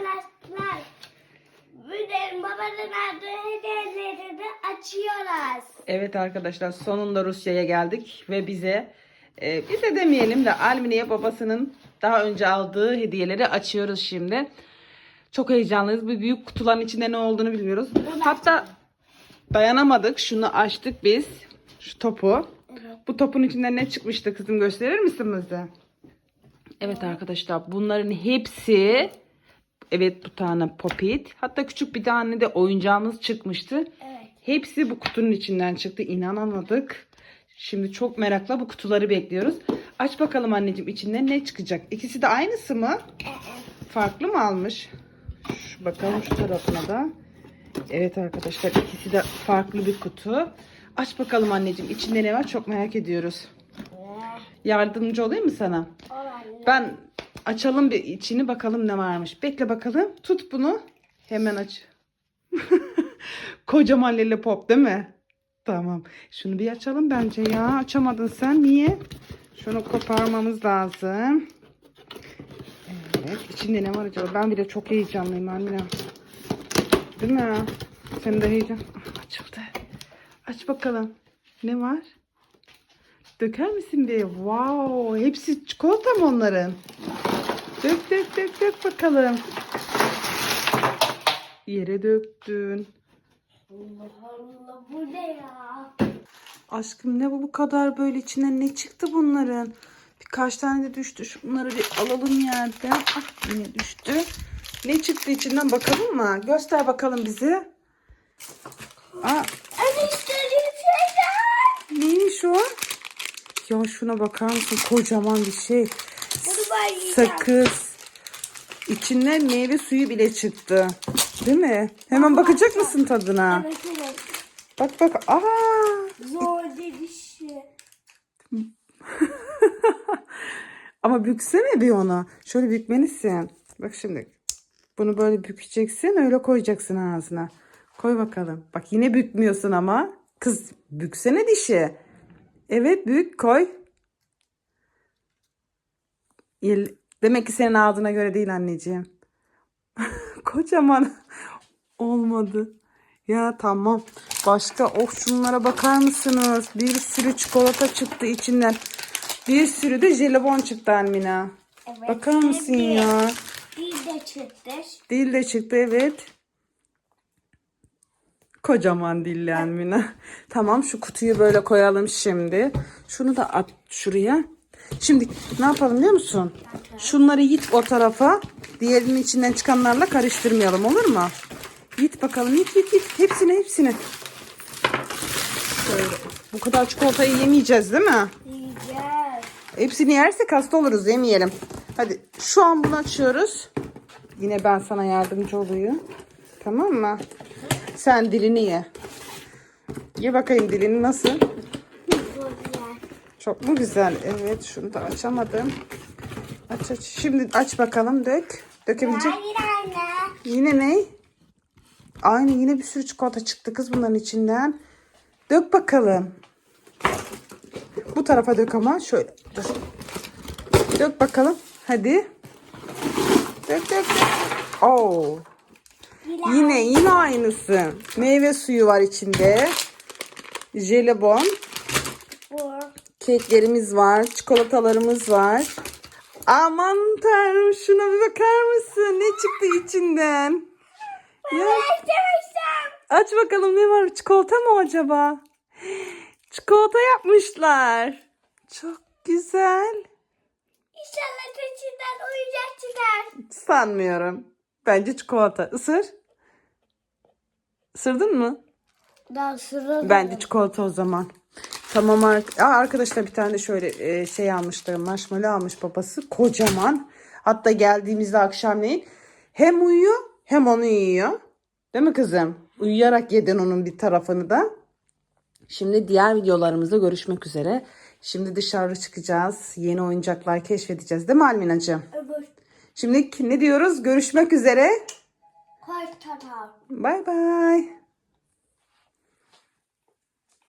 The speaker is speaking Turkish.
arkadaşlar. Bugün babanın aldığı hediyeleri de açıyoruz. Evet arkadaşlar sonunda Rusya'ya geldik ve bize e, bize demeyelim de Almine'ye babasının daha önce aldığı hediyeleri açıyoruz şimdi. Çok heyecanlıyız. Bu büyük kutuların içinde ne olduğunu bilmiyoruz. Hatta dayanamadık. Şunu açtık biz. Şu topu. Bu topun içinden ne çıkmıştı kızım gösterir misin bize? Evet arkadaşlar bunların hepsi evet bu tane popit. Hatta küçük bir tane de oyuncağımız çıkmıştı. Evet. Hepsi bu kutunun içinden çıktı. İnanamadık. Şimdi çok merakla bu kutuları bekliyoruz. Aç bakalım anneciğim içinden ne çıkacak? İkisi de aynısı mı? Farklı mı almış? Şu, bakalım şu tarafına da. Evet arkadaşlar ikisi de farklı bir kutu. Aç bakalım anneciğim içinde ne var çok merak ediyoruz. Yardımcı olayım mı sana? Ben açalım bir içini bakalım ne varmış. Bekle bakalım. Tut bunu. Hemen aç. Kocaman lille pop değil mi? Tamam. Şunu bir açalım bence ya. Açamadın sen. Niye? Şunu koparmamız lazım. Evet. İçinde ne var acaba? Ben bile çok heyecanlıyım Amina. Değil mi? Sen de heyecan. Ah, Açıldı. Aç bakalım. Ne var? Döker misin bir? Wow. Hepsi çikolata mı onların? Dök dök dök dök bakalım. Yere döktün. Allah Allah bu ne ya? Aşkım ne bu bu kadar böyle içine ne çıktı bunların? Birkaç tane de düştü. Şunları bir alalım yerden. Ah yine düştü. Ne çıktı içinden bakalım mı? Göster bakalım bize. Aa, Ya şuna bakar mısın? Kocaman bir şey. Sakız. İçinden meyve suyu bile çıktı. Değil mi? Hemen bakacak mısın tadına? Evet evet. Bak bak. Aa! Zor bir şey. Ama büksene bir onu. Şöyle bükmelisin. Bak şimdi. Bunu böyle bükeceksin. Öyle koyacaksın ağzına. Koy bakalım. Bak yine bükmüyorsun ama. Kız büksene dişi. Evet bük koy. Demek ki senin ağzına göre değil anneciğim. Kocaman olmadı. Ya tamam. Başka of şunlara bakar mısınız? Bir sürü çikolata çıktı içinden. Bir sürü de jelibon çıktı Almina. Evet. Bakar mısın bir- ya? Bir de çıktı. Dil de çıktı evet. Kocaman dilli Almina. Tamam şu kutuyu böyle koyalım şimdi. Şunu da at şuraya. Şimdi ne yapalım biliyor musun? Şunları yit o tarafa. Diğerinin içinden çıkanlarla karıştırmayalım olur mu? Yit bakalım yit yit yit. Hepsini hepsini. Şöyle. Bu kadar çikolatayı yemeyeceğiz değil mi? Yiyeceğiz. Hepsini yersek hasta oluruz yemeyelim. Hadi şu an bunu açıyoruz. Yine ben sana yardımcı olayım. Tamam mı? Sen dilini ye. Ye bakayım dilini nasıl? Çok mu güzel? Evet şunu da açamadım. Aç aç. Şimdi aç bakalım dök. Dökebilecek. Hayır anne. Yine ne? Aynı yine bir sürü çikolata çıktı kız bunların içinden. Dök bakalım. Bu tarafa dök ama şöyle. Dur. Dök bakalım. Hadi. Dök dök dök. Oo. Yine yine aynısı. Meyve suyu var içinde. Jelibon. Bu. Keklerimiz var. Çikolatalarımız var. Aman tanrım şuna bir bakar mısın? Ne çıktı içinden? Ya. Aç bakalım ne var? Çikolata mı acaba? Çikolata yapmışlar. Çok güzel. İnşallah içinden oyuncak çıkar. Sanmıyorum. Bence çikolata. Isır. Isırdın mı? Daha sıra Bence çikolata o zaman. Tamam arkadaşlar bir tane de şöyle e, şey almıştı. Marshmallow almış babası. Kocaman. Hatta geldiğimizde akşamleyin hem uyuyor hem onu yiyor. Değil mi kızım? Uyuyarak yedin onun bir tarafını da. Şimdi diğer videolarımızda görüşmek üzere. Şimdi dışarı çıkacağız. Yeni oyuncaklar keşfedeceğiz. Değil mi Alminacığım? Öbür Şimdi ne diyoruz? Görüşmek üzere. Bye bye.